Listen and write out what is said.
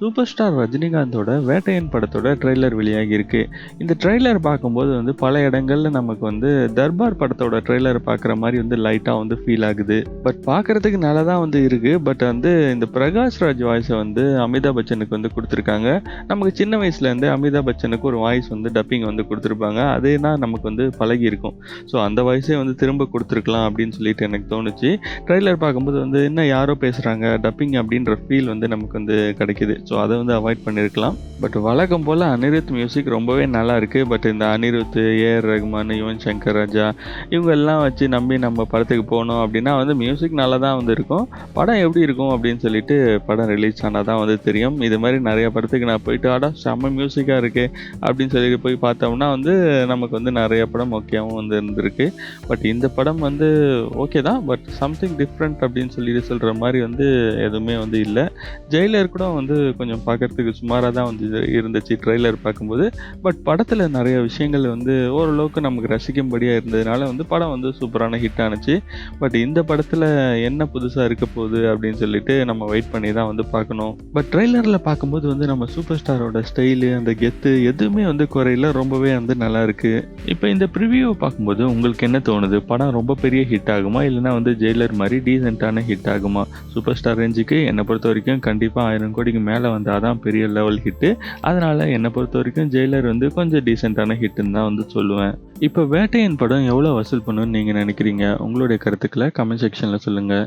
Super star ரஜினிகாந்தோட Vettaiyan படத்தோட trailer வெளியாகி இருக்கு இந்த ட்ரெய்லர் பார்க்கும்போது வந்து பல இடங்கள்ல நமக்கு வந்து தர்பார் படத்தோட ட்ரெய்லர் பார்க்குற மாதிரி வந்து லைட்டாக வந்து ஃபீல் ஆகுது. பட் பார்க்கறதுக்கு நல்லா தான் வந்து இருக்கு. பட் வந்து இந்த பிரகாஷ் ராஜ் வாய்ஸை வந்து அமிதாப் பச்சனுக்கு வந்து கொடுத்துருக்காங்க. நமக்கு சின்ன வயசுலேருந்து அமிதாப் பச்சனுக்கு ஒரு வாய்ஸ் வந்து டப்பிங் வந்து கொடுத்துருப்பாங்க. அதே தான் நமக்கு வந்து பழகி இருக்கும் ஸோ அந்த வாய்ஸே வந்து திரும்ப கொடுத்துருக்கலாம் அப்படின்னு சொல்லிட்டு எனக்கு தோணுச்சு. ட்ரெய்லர் பார்க்கும்போது வந்து என்ன யாரோ பேசுகிறாங்க டப்பிங் அப்படின்ற ஃபீல் வந்து நமக்கு வந்து கிடைக்குது. ஸோ அதை வந்து அவாய்ட் பண்ணியிருக்கலாம் பட் வழக்கம் போல் அனிருத் மியூசிக் ரொம்பவே நல்லா இருக்குது பட் இந்த அனிருத் ஏஆர் ரகுமான் யுவன் சங்கர் ராஜா இவங்கெல்லாம் வச்சு நம்பி நம்ம படத்துக்கு போனோம் அப்படின்னா வந்து மியூசிக் நல்லா தான் வந்து இருக்கும். படம் எப்படி இருக்கும் அப்படின்னு சொல்லிட்டு படம் ரிலீஸ் ஆனால் தான் வந்து தெரியும். இது மாதிரி நிறைய படத்துக்கு நான் போயிட்டு ஆடா செம்ம மியூசிக்காக இருக்குது அப்படின்னு சொல்லிட்டு போய் பார்த்தோம்னா வந்து நமக்கு வந்து நிறைய படம் ஓகேவும் வந்து இருந்திருக்கு. பட் இந்த படம் வந்து ஓகே தான். பட் சம்திங் டிஃப்ரெண்ட் அப்படின்னு சொல்லிட்டு சொல்கிற மாதிரி வந்து எதுவுமே வந்து இல்லை. ஜெயிலர் கூட வந்து கொஞ்சம் பார்க்கறதுக்கு சுமாராக தான் வந்து இருந்துச்சு ட்ரெய்லர் பார்க்கும்போது. பட் படத்தில் நிறைய விஷயங்கள் வந்து ஓரளவுக்கு நமக்கு ரசிக்கும்படியாக இருந்ததுனால வந்து படம் வந்து சூப்பரான ஹிட் ஆனிச்சு. பட் இந்த படத்தில் என்ன புதுசாக இருக்க போகுது அப்படின்னு சொல்லிட்டு நம்ம வெயிட் பண்ணி தான் வந்து பார்க்கணும். பட் ட்ரெய்லரில் பார்க்கும்போது வந்து நம்ம சூப்பர் ஸ்டாரோட ஸ்டைலு அந்த கெத்து எதுவுமே வந்து குறையில. ரொம்பவே வந்து நல்லா இருக்கு. இப்போ இந்த ப்ரிவியூவை பார்க்கும்போது உங்களுக்கு என்ன தோணுது? படம் ரொம்ப பெரிய ஹிட் ஆகுமா? இல்லைன்னா வந்து ஜெயிலர் மாதிரி டீசெண்டான ஹிட் ஆகுமா? சூப்பர் ஸ்டார் ரேஞ்சுக்கு என்னை பொறுத்த வரைக்கும் கண்டிப்பாக ஆயிரம் கோடிக்கு மேலே வந்தால் தான் பெரிய லெவல் ஹிட்டு அதனால என்னை பொறுத்த வரைக்கும் ஜெயிலர் வந்து கொஞ்சம் டீசெண்டான ஹிட்டுன்னு தான் வந்து சொல்லுவேன். இப்போ வேட்டையன் படம் எவ்வளோ வசூல் பண்ணுன்னு நீங்கள் நினைக்கிறீங்க? உங்களுடைய கருத்துக்களை கமெண்ட் செக்ஷனில் சொல்லுங்கள்